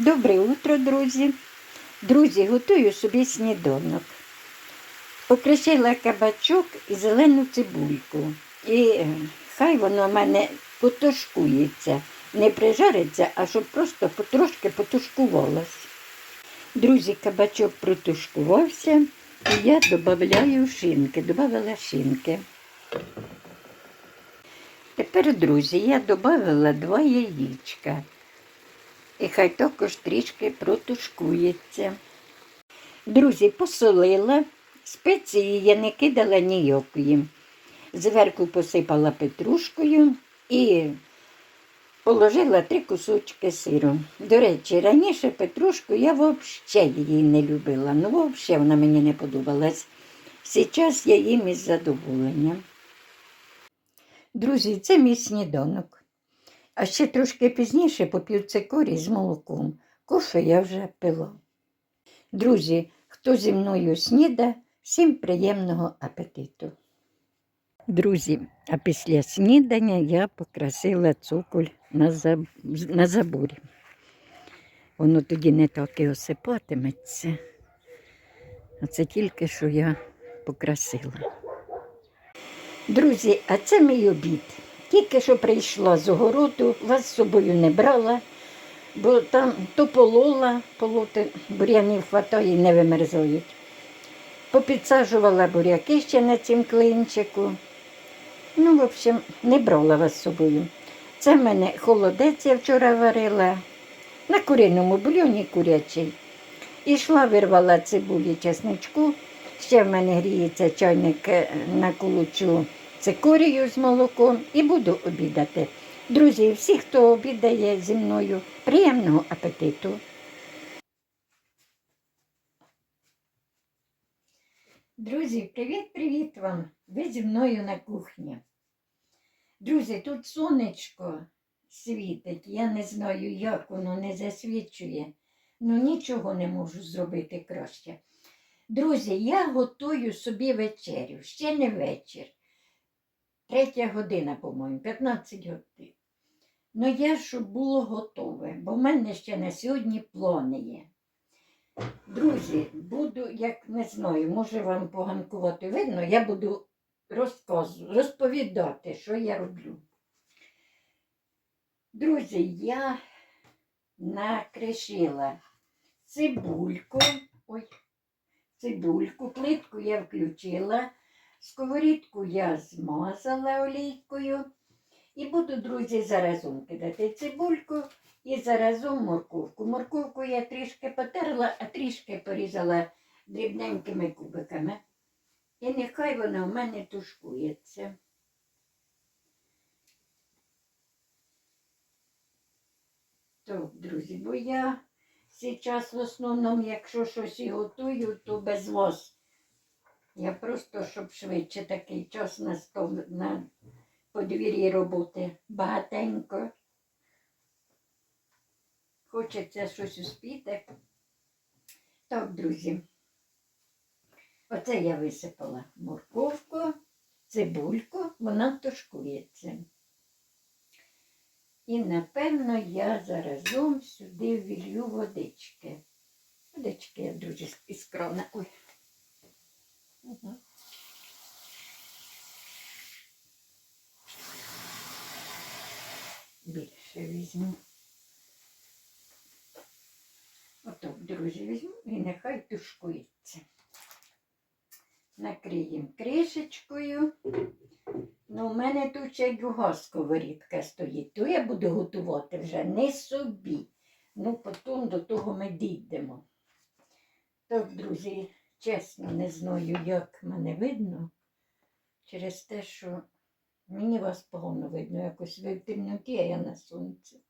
Добре утро, друзі. Друзі, готую собі сніданок. Покришила кабачок і зелену цибульку. І е, хай воно в мене потушкується. Не прижариться, а щоб просто потрошки потушкувалось. Друзі, кабачок протушкувався, і я додаю шинки, додала шинки. Тепер, друзі, я додала два яєчка. І хай також трішки протушкується. Друзі, посолила, спеції я не кидала ніякої. Зверху посипала петрушкою і положила три кусочки сиру. До речі, раніше петрушку я взагалі її не любила. Ну, взагалі вона мені не подобалась. Зараз я їм із задоволенням. Друзі, це мій сніданок. А ще трошки пізніше поп'ю цикорій з молоком. Кофе я вже пила. Друзі, хто зі мною сніда, всім приємного апетиту. Друзі, а після снідання я покрасила цоколь на, заб... на заборі. Воно тоді не так і осипатиметься. А це тільки що я покрасила. Друзі, а це мій обід. Тільки що прийшла з огороду, вас з собою не брала, бо там то полола, полоти бур'янів хватає не вимерзають. Попідсаджувала буряки ще на цім клинчику. Ну, в общем, не брала вас з собою. Це в мене холодець я вчора варила на куриному бульйоні курячий. Ішла, вирвала цибулі чесничку. Ще в мене гріється чайник е, на кулучу цикорію з молоком і буду обідати. Друзі, всі, хто обідає зі мною, приємного апетиту. Друзі, привіт-привіт вам! Ви зі мною на кухні. Друзі, тут сонечко світить. Я не знаю, як воно не засвічує. Ну нічого не можу зробити краще. Друзі, я готую собі вечерю, ще не вечір. Третя година, по-моєму, 15 годин. Ну, я щоб було готове, бо в мене ще на сьогодні плани є. Друзі, буду, як не знаю, може вам поганкувати видно, я буду розказ, розповідати, що я роблю. Друзі, я накришила цибульку. Ой, цибульку, плитку я включила. Сковорідку я змазала олійкою. І буду, друзі, заразом кидати цибульку і заразом морковку. Морковку я трішки потерла, а трішки порізала дрібненькими кубиками. І нехай вона в мене тушкується. Так, друзі, бо я зараз в основному, якщо щось і готую, то без вас. Я просто, щоб швидше такий час настав на подвір'ї роботи багатенько. Хочеться щось успіти. Так, друзі. Оце я висипала морковку, цибульку, вона тушкується. І, напевно, я заразом сюди вілью водички. Водички, я, друзі, із. Ой. Більше візьму. Отак, друзі, візьму і нехай тушкується. Накриємо кришечкою. Ну, у мене тут ще друга сковорідка стоїть, то я буду готувати вже не собі. Ну, потім до того ми дійдемо. Так, друзі, чесно, не знаю, як мене видно. Через те, що мені вас погано видно, якось ви в темноті, а я на сонці.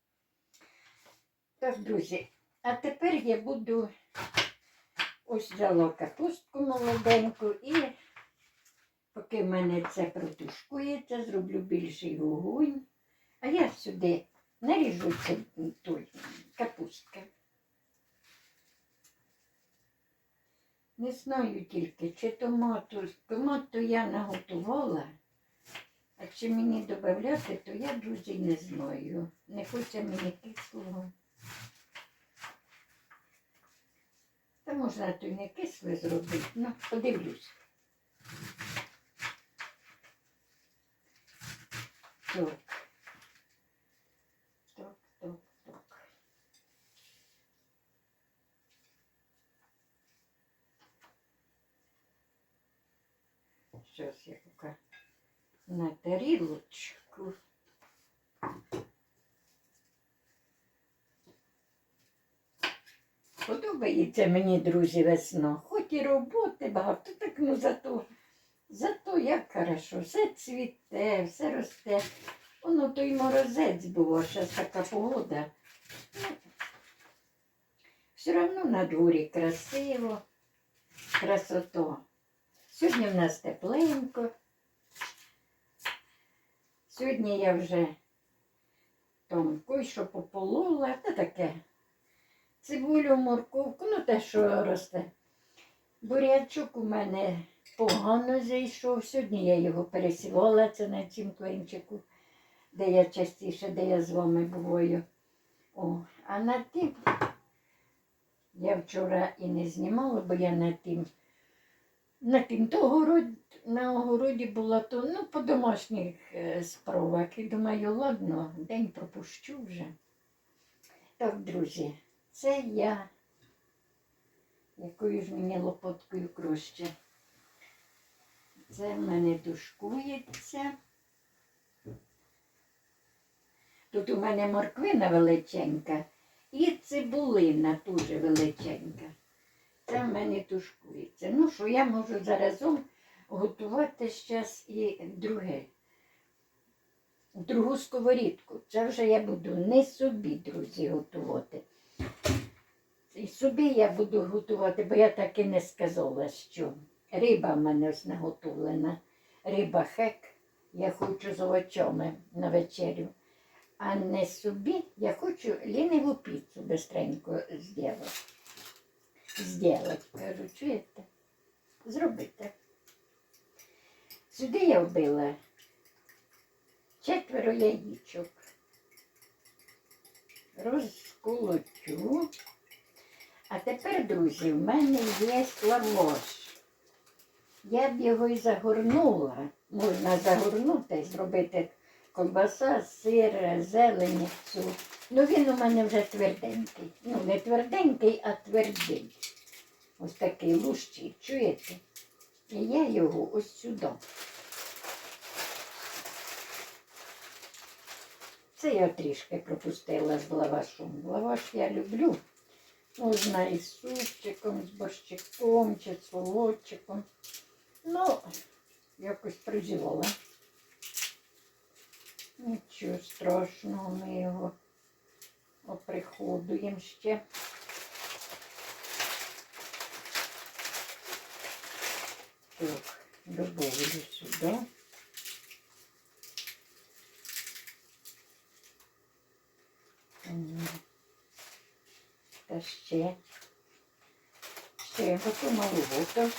Так, друзі, а тепер я буду ось взяла капустку молоденьку і поки в мене це протушкується, зроблю більший вогонь. А я сюди наріжу це той Не знаю тільки, чи томату. Томату я наготувала, а чи мені додати, то я, друзі, не знаю. Не хоче мені кислого. можна то й не кисле зробити. Ну, подивлюсь. Так, так, так. Зараз я поки на тарілочку. Подобається мені, друзі, весна. Хоч і роботи багато, так ну зато, зато як хорошо, все цвіте, все росте. Воно той морозець було, зараз така погода. Ну, все одно на дворі красиво, красота. Сьогодні в нас тепленько. Сьогодні я вже там кой-що пополола, та таке. Цибулю, морковку, ну те, що росте. Бурячок у мене погано зайшов. Сьогодні я його пересівала, це на цім клинчику, де я частіше, де я з вами буваю. О, а на тим я вчора і не знімала, бо я на тим, на тим то город, на огороді була то, ну, по домашніх е, справах. І думаю, ладно, день пропущу вже. Так, друзі, це я. Якою ж мені лопоткою краще. Це в мене душкується. Тут у мене морквина величенька і цибулина дуже величенька. Це в мене тушкується. Ну що, я можу заразом готувати зараз і друге. Другу сковорідку. Це вже я буду не собі, друзі, готувати. І собі я буду готувати, бо я так і не сказала, що риба в мене ось наготовлена. Риба хек. Я хочу з овочами на вечерю. А не собі я хочу ліниву піцу бистренько зробити. Зробити, кажу, чуєте? Зробити. Сюди я вбила четверо яєчок. Розколочу. А тепер, друзі, в мене є лаваш. Я б його і загорнула. Можна загорнути, зробити ковбаса, сир, зелень, цю. Ну він у мене вже тверденький. Ну, не тверденький, а твердий. Ось такий лущий, чуєте? І я його ось сюди. Це я трішки пропустила з лавашом. Лаваш я люблю. Можна і з супчиком, з борщиком, чи з солодчиком. Ну, якось приживала. Нічого страшного, ми його оприходуємо ще. Так, добавлю сюда. Та ще. Ще я хочу Так.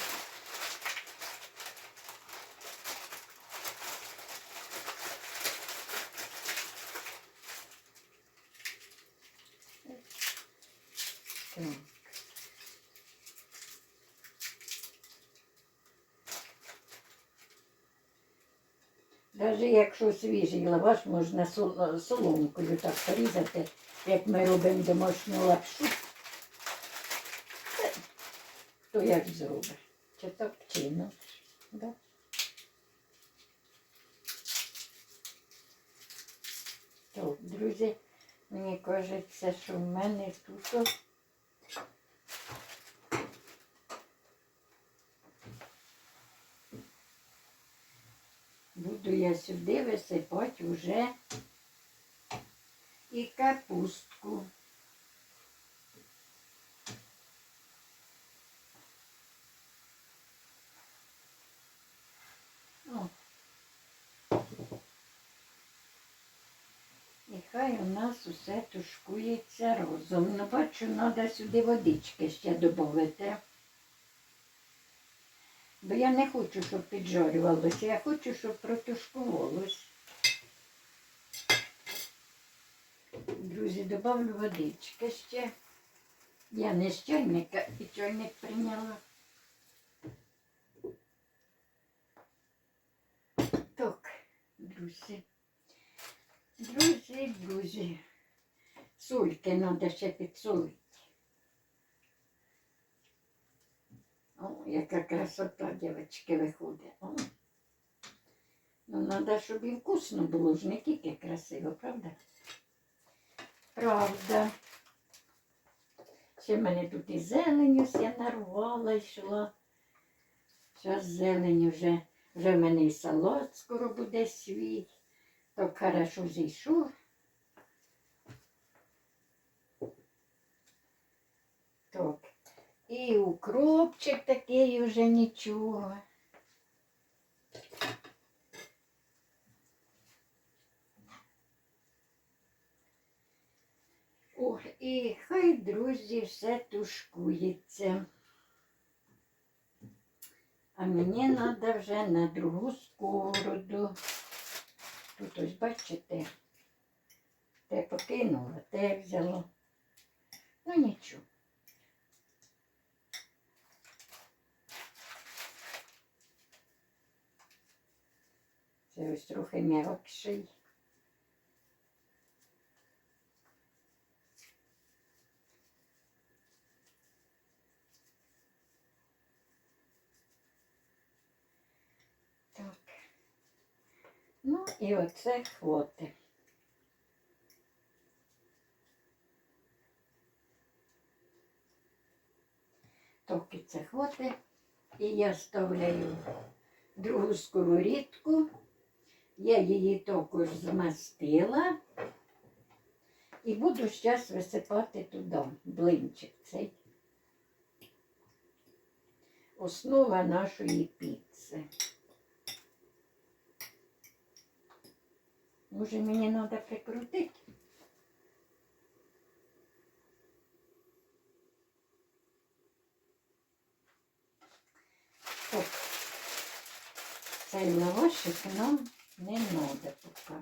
Якщо свіжий лаваш, можна соломкою так порізати, як ми робимо домашню лапшу. То як зробиш? Чи так чи Да? Так, друзі, мені кажеться, що в мене тут буду я сюди висипати вже і капустку. О. У нас усе тушкується разом. Ну, бачу, треба сюди водички ще додати. Бо я не хочу, щоб піджарювалося, я хочу, щоб протушкувалось. Друзі, добавлю водички ще. Я не з чайника і чайник прийняла. Так, друзі. Друзі, друзі. Сольки треба ще підсолити. О, яка красота, дівчатки, виходить. Ну, треба, щоб і вкусно було ж не тільки красиво, правда? Правда. Ще в мене тут і зелень ось я нарвала йшла. Зараз зелень вже, вже в мене і салат скоро буде свій. Так хорошо зійшов. Так. І укропчик такий вже нічого. О, і хай, друзі, все тушкується. А мені треба вже на другу сковороду. Тут ось бачите, те покинула, те взяла. Ну нічого. Це ось трохи м'якший. Так. Ну і оце хвоти. Токи це хвоти. І я ставляю другу сковорідку. Я її також змастила. І буду зараз висипати туди блинчик цей. Основа нашої піци. Може, мені треба прикрутити? Так. Цей лавашик нам не треба поки.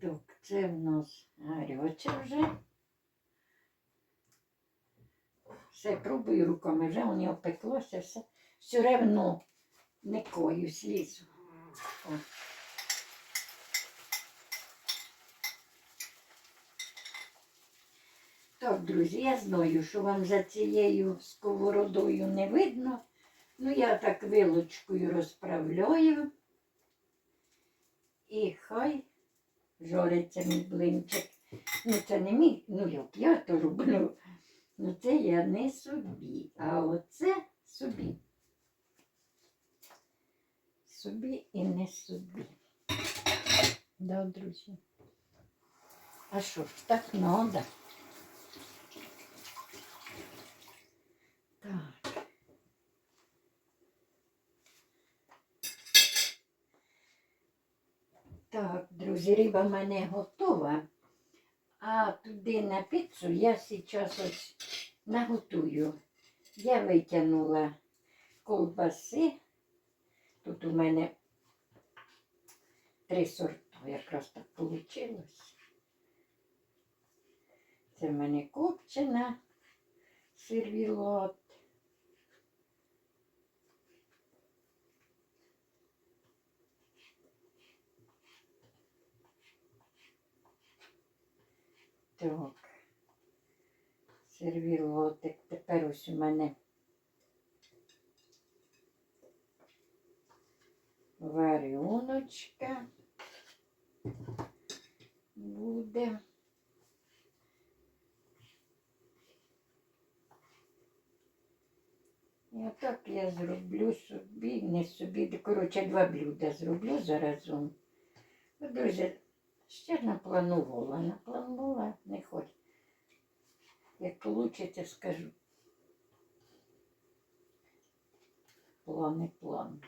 Так, це в нас гаряче вже. Все, пробую руками, вже воно опеклося, все. Все одно не кою слізу. Так, друзі, я знаю, що вам за цією сковородою не видно. Ну, я так вилочкою розправляю. І хай жориться мій блинчик. Ну, це не мій, ну як я то роблю. Ну, це я не собі, а оце собі. Собі і не собі. Да, друзі. А що ж, так надо. Так. Так, риба в мене готова. А туди на піцу я зараз ось наготую. Я витягнула ковбаси. Тут у мене три сорти, якраз так вийшло. Це в мене копчена сервілот. Так. Сервілотик. Тепер ось у мене варіоночка буде. І отак я зроблю собі, не собі, коротше, два блюда зроблю заразом. Ну, Дуже ще напланувала, напланувала, не хоч. Як вийде, скажу. Плани, плани.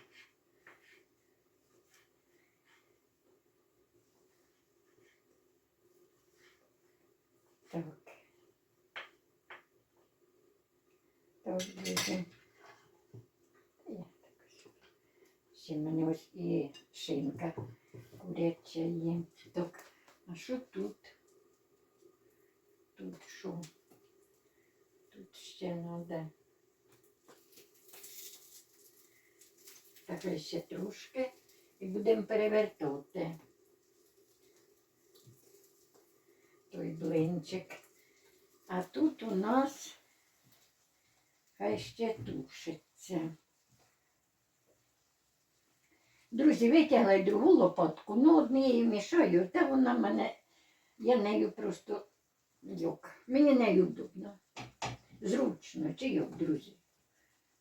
Так. Так, друзі. Ще в мене ось і шинка куряча є. Так, а що тут? Тут що? Тут ще треба. Так ще трошки і будемо перевертати. Той блинчик. А тут у нас хай ще тушиться. Друзі, витягла другу лопатку, ну однією мішаю, та вона мене, я нею просто йок. Мені нею удобно. Зручно, чи йок, друзі?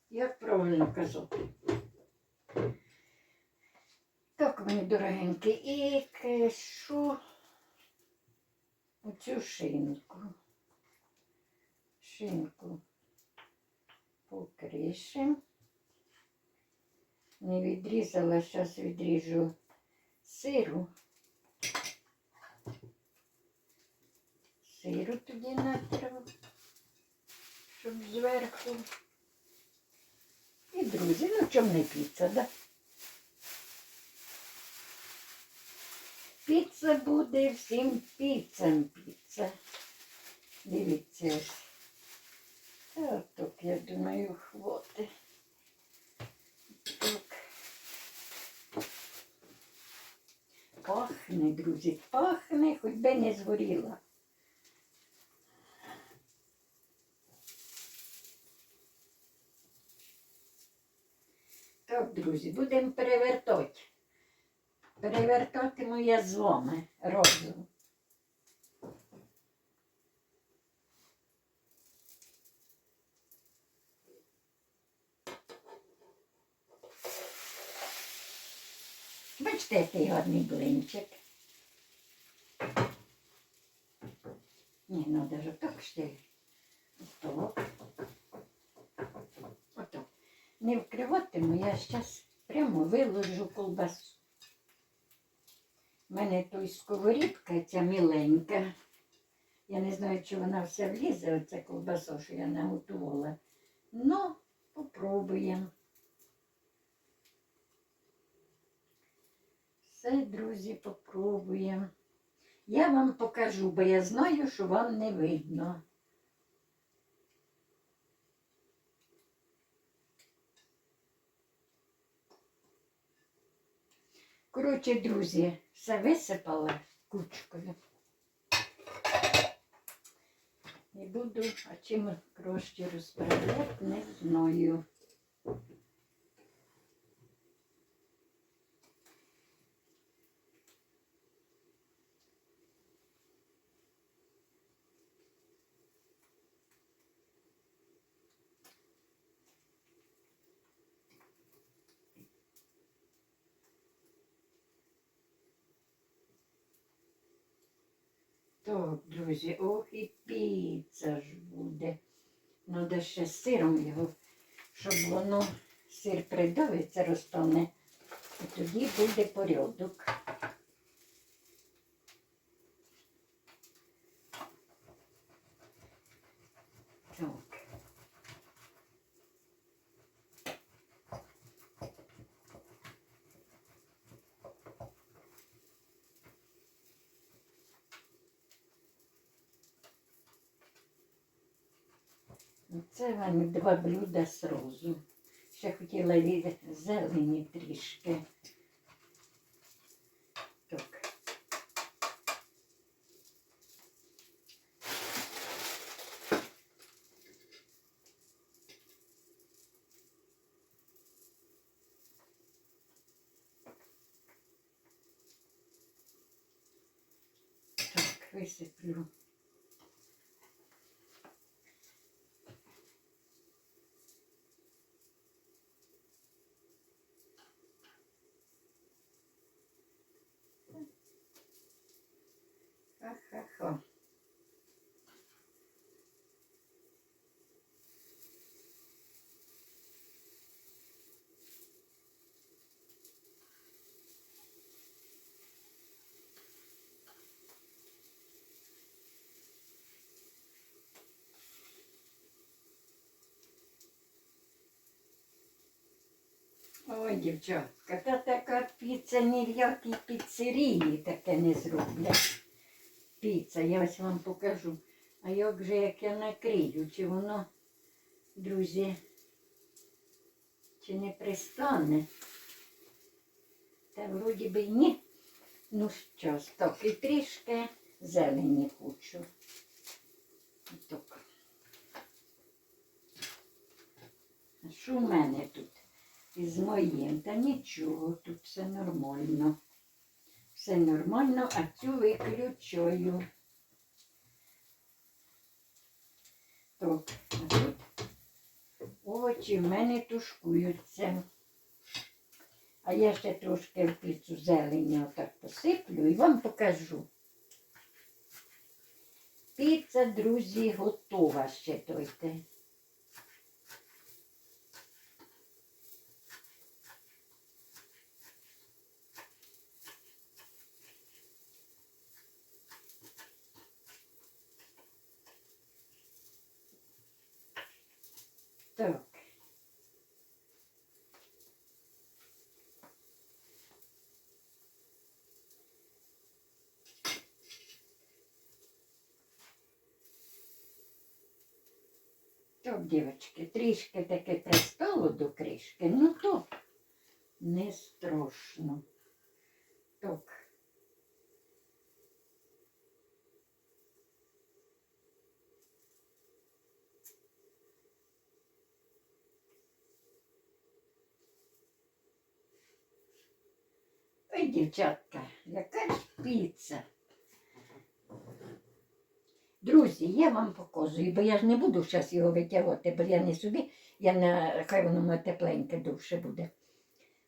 Як правильно казати? Так, мої дорогенькі, і кишу оцю шинку. Шинку покришим. Не відрізала, зараз відріжу сиру. Сиру тоді натру, щоб зверху. І друзі, ну чому не піца, да? Піца буде всім піцам піца. Дивіться ось. Та так, я думаю, хватить. Пахне, друзі, пахне, хоч би не згоріла. Так, друзі, будемо перевертати. Перевертатиму я з вами разом. Бачите, який гарний блинчик. Ні, ну даже так ще. Отак. Отак. Не вкриватиму, я зараз прямо виложу колбасу. У мене той сковорідка, ця міленька. Я не знаю, чи вона вся влізе, оця колбаса, що я наготувала. Ну, попробуємо. Все, друзі, попробуємо. Я вам покажу, бо я знаю, що вам не видно. Коротше, друзі, все висипала кучкою. І буду, а чим краще розправляти, не знаю. Так, друзі, ох і піца ж буде. Треба ще з сиром його, щоб воно сир придавиться, розтане. І тоді буде порядок. Це вам два блюда з розу. Ще хотіла від зелені трішки. Так. Так, висиплю. Дівчатка, та така піца ні в якій піцерії таке не зроблять. піца, я ось вам покажу. А як же як я накрию, чи воно, друзі, чи не пристане? Та вроді би ні. Ну що ж, так, і трішки зелені хочу. Так. А що в мене тут із моїм? Та нічого, тут все нормально. Все нормально, а цю виключаю. Так, а тут овочі в мене тушкуються. А я ще трошки в піцу зелені отак посиплю і вам покажу. Піца, друзі, готова ще тойте. Так. Так, дівчатки, трішки таке пристало до кришки, ну то не страшно. Так. Ой, дівчатка, яка ж піца. Друзі, я вам показую, бо я ж не буду зараз його витягувати, бо я не собі, я на хай воно тепленьке довше буде.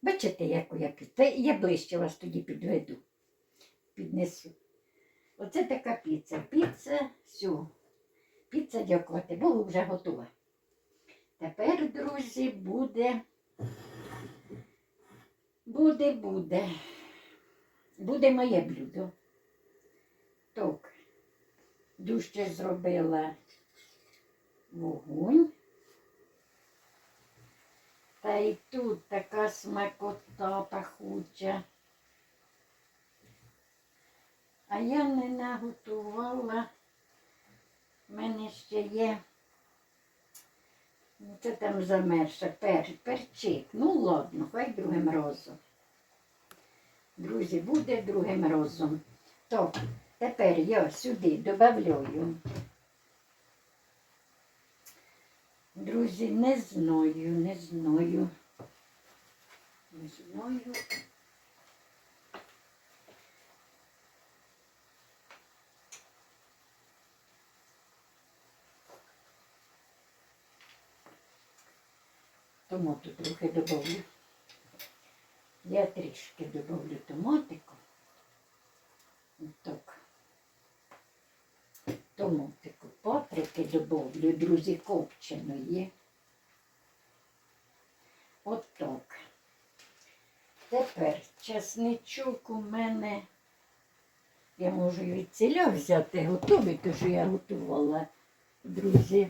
Бачите, яку я піца? Я ближче вас тоді підведу, піднесу. Оце така піца. Піца, все. Піца, дякувати Богу, вже готова. Тепер, друзі, буде. Буде, буде. Буде моє блюдо. Так. Дужче зробила вогонь. Та й тут така смакота пахуча. А я не наготувала. У мене ще є. Ну, Це там замерша пер, перчик. Ну ладно, хай другим разом. Друзі, буде другим разом. Так, тепер я сюди додаю. Друзі, не знаю, не знаю. Не знаю. Томату трохи добавлю. Я трішки добавлю томатику. Так. Томатику, паприки добавлю, друзі, копченої. От так. Тепер чесничок у мене. Я можу і від ціля взяти готовий, то що я готувала, друзі.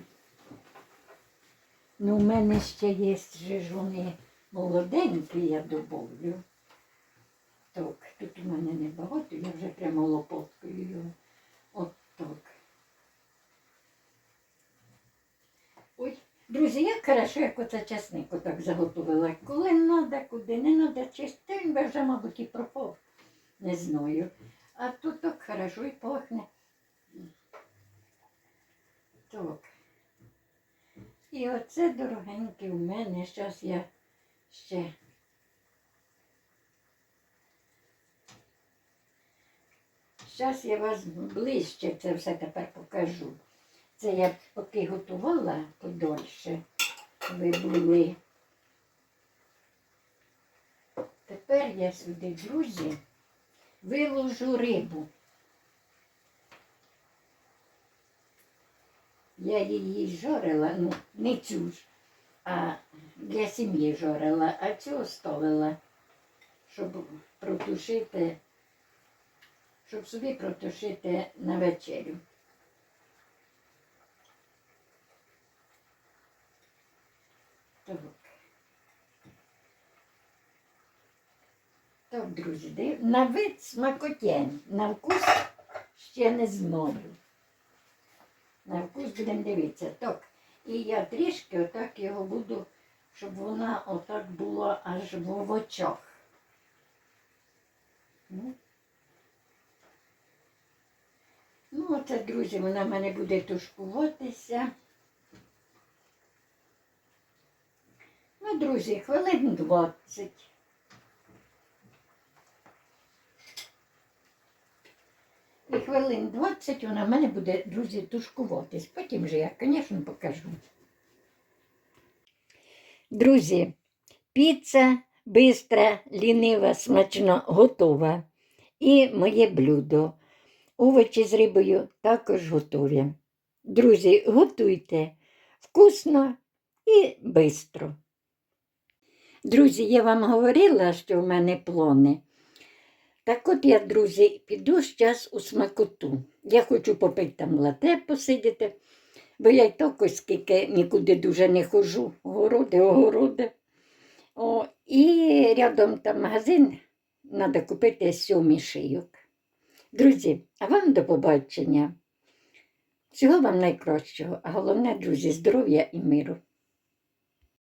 Ну, у мене ще є жижуни молоденькі, я добавлю. Так, тут у мене небагато, я вже прямо лопаткою. От так. Ой, друзі, як хорошо, як оце часник отак заготовила. Коли треба, куди не треба, чисто, він би вже, мабуть, і пропав. Не знаю. А тут так хорошо і пахне. Так. І оце дорогеньке у мене. Зараз я ще. Зараз я вас ближче це все тепер покажу. Це я поки готувала подольше. Ви були. Тепер я сюди, друзі, виложу рибу. Я її жарила, ну, не цю ж, а для сім'ї жарила, а цю оставила, щоб протушити, щоб собі протушити на вечерю. Так. Так, друзі, див- на вид смакотень, на вкус ще не знаю. На вкус будемо дивитися. Так. І я трішки отак його буду, щоб вона отак була аж в очах. Ну. Ну, оце, друзі, вона в мене буде тушкуватися. Ну, друзі, хвилин 20. І хвилин 20 вона в мене буде, друзі, тушкуватись. Потім же я, звісно, покажу. Друзі, піца бистра, лінива, смачно готова. І моє блюдо. Овочі з рибою також готові. Друзі, готуйте вкусно і бистро. Друзі, я вам говорила, що в мене плани. Так от я, друзі, піду зараз у смакоту. Я хочу попити там лате посидіти, бо я й так скільки нікуди дуже не ходжу. Городи, огороди. О, і рядом там магазин, треба купити сьомий шийок. Друзі, а вам до побачення. Всього вам найкращого, а головне, друзі, здоров'я і миру.